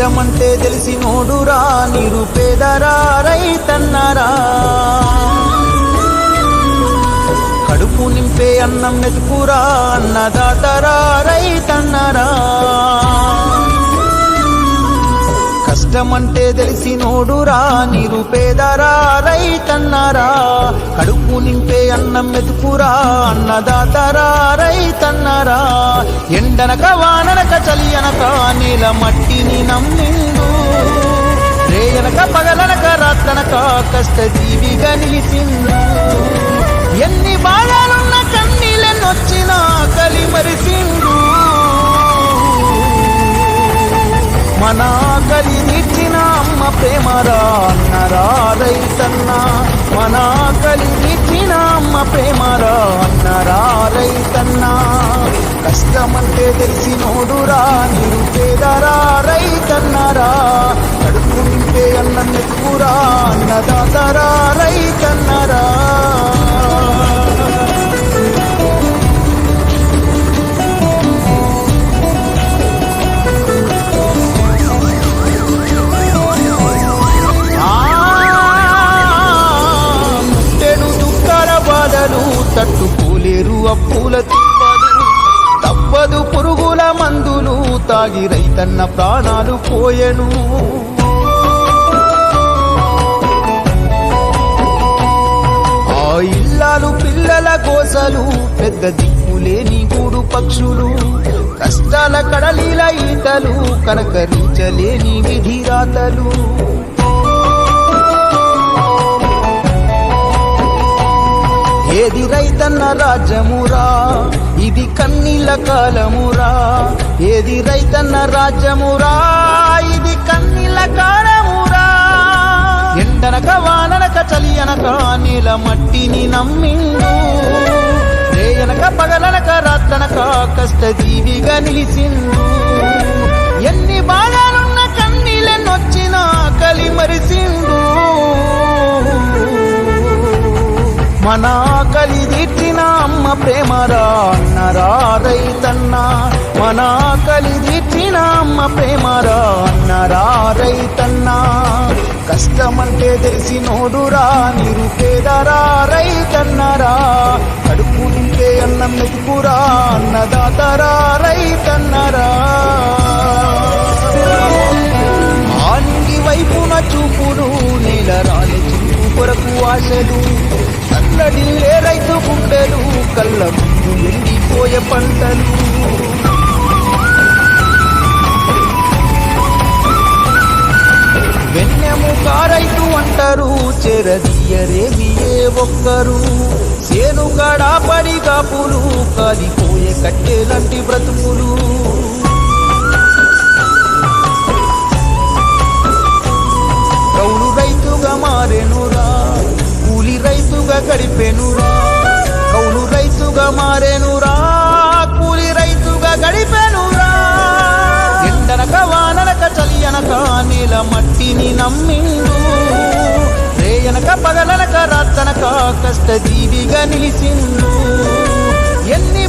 నిజమంటే తెలిసి నోడురా నిరుపేదరా రైతన్నరా. కడుపు నింపే అన్నం మెతుకురా అన్నదాతరా రైతన్నరా. కష్టమంటే తెలిసి నోడురా నిరుపేదరా రైతన్నరా. కడుపు నింపే అన్నం మెతుకురా అన్నదాతరా రైతన్నరా. ఎండనక వాననక చలి అనక నీల మట్టిని నమ్మిందు రేయనక పగలనక రాత్రనక కష్ట జీవిగా నిలిచిందు ఎన్ని బాధలున్న కన్నీలెన్నొచ్చినా కలి మరిసిండు. మన కలి తీర్చిన అమ్మ ప్రేమరా కష్టమంటే తెలిసి నోడురా నిరుపేదరా రైతన్నరా. కడుపు నింపే అన్నం ఎక్కురా అన్నదాతరా రైతన్నరా. తట్టుకోలేరు అప్పులతో తిప్పలు పురుగుల మందులు తాగి రైతన్న ప్రాణాలు పోయెను. ఆ ఇల్లాలు పిల్లల గోసలు పెద్ద దిక్కులేని గూడు పక్షులు కష్టాల కడలీల ఈతలు కనకరించలేని విధిరాతలు. ఏది రైతన్న రాజ్యమురా? ఇది కన్నీల కాలమురా. ఏది రైతన్న రాజ్యమురా? ఇది కన్నీల కాలమురా. ఎండనక వాననక చలి అనక నీల మట్టిని నమ్మిండు. రేయనక పగలనక రాత్రనక కష్ట జీవిగా నిలిచిండు. మన కలి తీర్చిన అమ్మ ప్రేమరా అన్నరా రైతన్న. మన కలి తీర్చిన అమ్మ ప్రేమరా అన్నరా రైతన్న. కష్టమంటే తెలిసి నోడురా నిరుపేదరా రైతన్నరా. కడుపు నింపే అన్నం మెతుకురా అన్నదాతరా రైతన్నరా. ఆనింగి వైపున చూపులు నీల రాని చూపు కొరకు ఆశలు. చల్లడి రైతు గుండెలు కళ్ళ ముందు ఎండిపోయే పంటలు. వెన్నెము కారైతు అంటారు చెరదీయరేమి ఏ ఒక్కరు. సేను గడా పడి కాపులు కాలిపోయే కట్టెలంటి బ్రతుకులు. గడిపెనురా. కౌలు రైతుగా మారేనురా. కూలి రైతుగా గడిపెనురా. ఎండనక వాననక చలి అనక నీల మట్టిని నమ్మిండు. రేయనక పగలనక రాత్రనక కష్ట జీవిగా నిలిచిండు. ఎన్ని